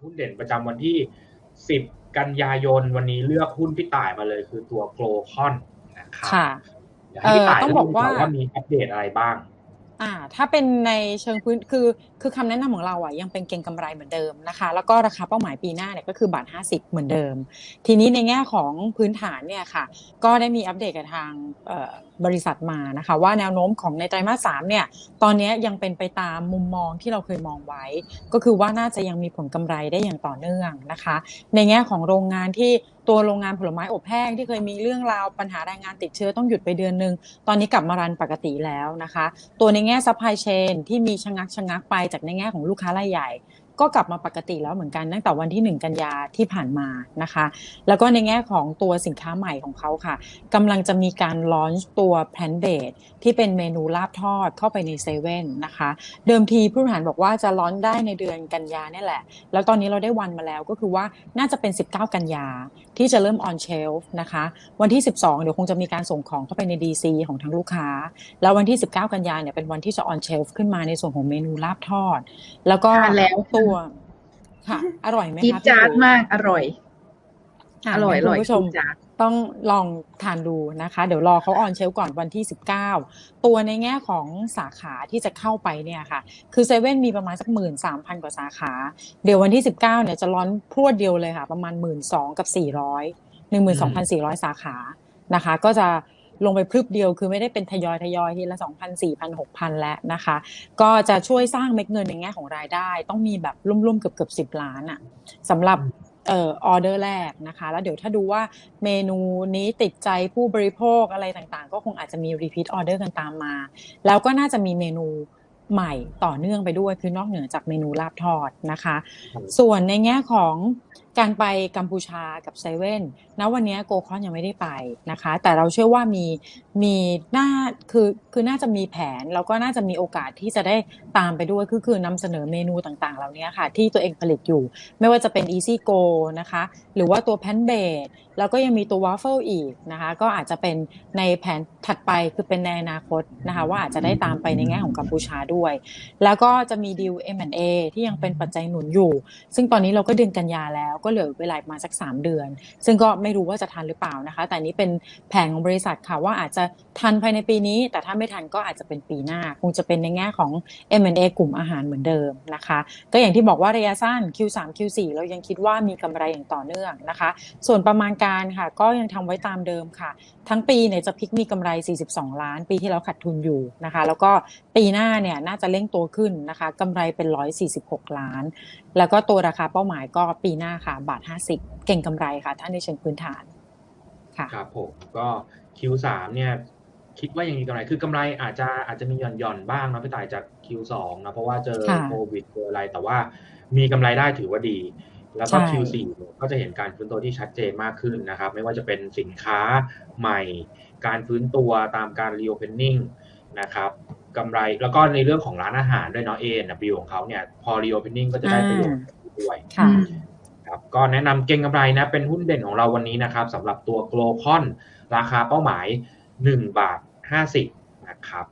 หุ้นเด่นประจำวันที่ 10 กันยายนวันนี้เลือกหุ้นพี่ต่ายมาเลยคือตัวโกลคอนนะครับค่ะเดี๋ยวให้พี่ต่ายเอ่อต้องบอกว่าเล่ให้ฟัว่ามีอัปเดตอะไรบ้าง อ่า ถ้าเป็นในเชิงพื้นคือคือคำแนะนำของเราอะยังเป็นเก็งกำไรเหมือนเดิมนะคะ แล้วก็ราคาเป้าหมายปีหน้าเนี่ยก็คือบาท 50 เหมือนเดิม ทีนี้ในแง่ของพื้นฐานเนี่ยค่ะ ก็ได้มีอัปเดตกับทางเอ่อ บริษัทมานะคะ ว่าแนวโน้มของในไตรมาสสามเนี่ยตอนนี้ยังเป็นไปตามมุมมองที่เราเคยมองไว้ ก็คือว่าน่าจะยังมีผลกำไรได้อย่างต่อเนื่องนะคะ ในแง่ของโรงงานที่ตัวโรงงานผลไม้อบแห้งที่เคยมีเรื่องราวปัญหาแรงงานติดเชื้อต้องหยุดไปเดือนหนึ่งตอนนี้กลับมารันปกติแล้วนะคะ ตัวในแง่ซัพพลายเชนที่มีชะงักชะงักไปจากในแง่ของลูกค้ารายใหญ่ ก็กลับมาปกติแล้วเหมือนกันตั้งแต่วันที่ 1 กันยาที่ผ่านมานะคะ แล้วก็ในแง่ของตัวสินค้าใหม่ของเขาค่ะกำลังจะมีการลอนช์ตัวแพนเบดที่เป็นเมนูลาบทอดเข้าไปในเซเว่นนะคะ เดิมทีผู้บริหารบอกว่าจะลอนได้ในเดือนกันยานี่แหละ แล้วตอนนี้เราได้วันมาแล้วก็คือว่าน่าจะเป็น 19 กันยาที่จะเริ่ม on shelf นะคะ วันที่ 12 เดี๋ยวคงจะมีการส่งของเข้าไปใน DC ของทั้งลูกค้า แล้ววันที่ 19 กันยาเนี่ยเป็นวันที่จะ on shelf ขึ้นมาในส่วนของเมนูลาบทอด แล้วก็แล้วตัวค่ะ อร่อยไหมจี๊ดคะจ๊าดพี่ปูมากอร่อยะอร่อย อร่อยคุณผู้ชมจี๊ดจ๊าดต้องลองทานดูนะคะ เดี๋ยวรอเขาออนเชลก่อนวันที่ 19 ตัวในแง่ของสาขาที่จะเข้าไปเนี่ยค่ะ คือเซเว่นมีประมาณสักหมื่นสามพันกว่าสาขา เดี๋ยววันที่ 19เนี่ยจะร้อนพรวดเดียวเลยค่ะ ประมาณหมื่นสองกับสี่ร้อยหนึ่งหมื่นสองพันสี่ร้อยสาขานะคะ ก็จะ ลงไปพรึบเดียวคือไม่ได้เป็นทยอยทยอยทีละสองพันสี่พันหกพันแล้วนะคะ ก็จะช่วยสร้างเม็ดเงินในแง่ของรายได้ ต้องมีแบบร่วมๆเกือบเกือบสิบล้านอะสำหรับเอ่อออเดอร์แรกนะคะ แล้วเดี๋ยวถ้าดูว่าเมนูนี้ติดใจผู้บริโภคอะไรต่างๆ ก็คงอาจจะมี repeat order กันตามมา แล้วก็น่าจะมีเมนูใหม่ต่อเนื่องไปด้วยคือนอกเหนือจากเมนูลาบทอดนะคะ ส่วนในแง่ของ การไปกัมพูชากับเซเว่นณวันนี้โกคอนยังไม่ได้ไปนะคะ แต่เราเชื่อว่ามีมีน่าคือคือน่าจะมีแผน แล้วก็น่าจะมีโอกาสที่จะได้ตามไปด้วยคือคือนำเสนอเมนูต่างๆ เหล่านี้ค่ะ ที่ตัวเองผลิตอยู่ ไม่ว่าจะเป็น Easy Go นะคะ หรือว่าตัวแพนเบดแล้วก็ยังมีตัวว a ฟเฟิลอีกนะคะ ก็อาจจะเป็นในแผนถัดไปคือเป็นในอนาคตนะคะ ว่าอาจจะได้ตามไปในแง่ของกัมพูชาด้วย แล้วก็จะมีดีล M&A ที่ยังเป็นปัจจัยหนุนอยู่ ซึ่งตอนนี้เราก็เดือนกันยาแล้วก็เหลือเวลามาสัก 3 เดือน ซึ่งก็ไม่รู้ว่าจะทันหรือเปล่านะคะ แต่นี้เป็นแผนของบริษัทค่ะว่าอาจจะทันภายในปีนี้ แต่ถ้าไม่ทันก็อาจจะเป็นปีหน้า คงจะเป็นในแง่ของ M&A กลุ่มอาหารเหมือนเดิมนะคะ ก็อย่างที่บอกว่าระยะสั้น Q3 Q4 เรายังคิดว่ามีกำไรอย่างต่อเนื่องนะคะ ส่วนประมาณการค่ะก็ยังทำไว้ตามเดิมค่ะ ทั้งปีเนี่ยจะพลิกมีกำไร 42 ล้าน ปีที่แล้วขาดทุนอยู่นะคะ แล้วก็ปีหน้าเนี่ยน่าจะเร่งตัวขึ้นนะคะกำไรเป็น 146 ล้าน แล้วก็ตัวราคาเป้าหมายก็ปีหน้าค่ะ บาท 50 เก่งกำไรค่ะ ท่านในเชิงพื้นฐานค่ะครับผมก็ Q3 เนี่ยคิดว่ายังมีกำไร คือกำไรอาจจะอาจจะมีหย่อนหย่อนๆบ้างนะพี่ต่ายจาก Q2 นะเพราะว่าเจอค่ะโควิดเจออะไรแต่ว่ามีกำไรได้ถือว่าดี แล้วก็ใช่ Q4 เนี่ยก็จะเห็นการฟื้นตัวที่ชัดเจนมากขึ้นนะครับ ไม่ว่าจะเป็นสินค้าใหม่ การฟื้นตัวตามการ reopening นะครับ กำไร แล้วก็ในเรื่องของร้านอาหารด้วยเนาะ A&W ของเขาเนี่ยพอ reopening ก็จะได้ประโยชน์ด้วยค่ะครับก็แนะนำเก่งกำไรนะเป็นหุ้นเด่นของเราวันนี้นะครับสำหรับตัว g l o c o n ราคาเป้าหมาย1บาท50นะครับ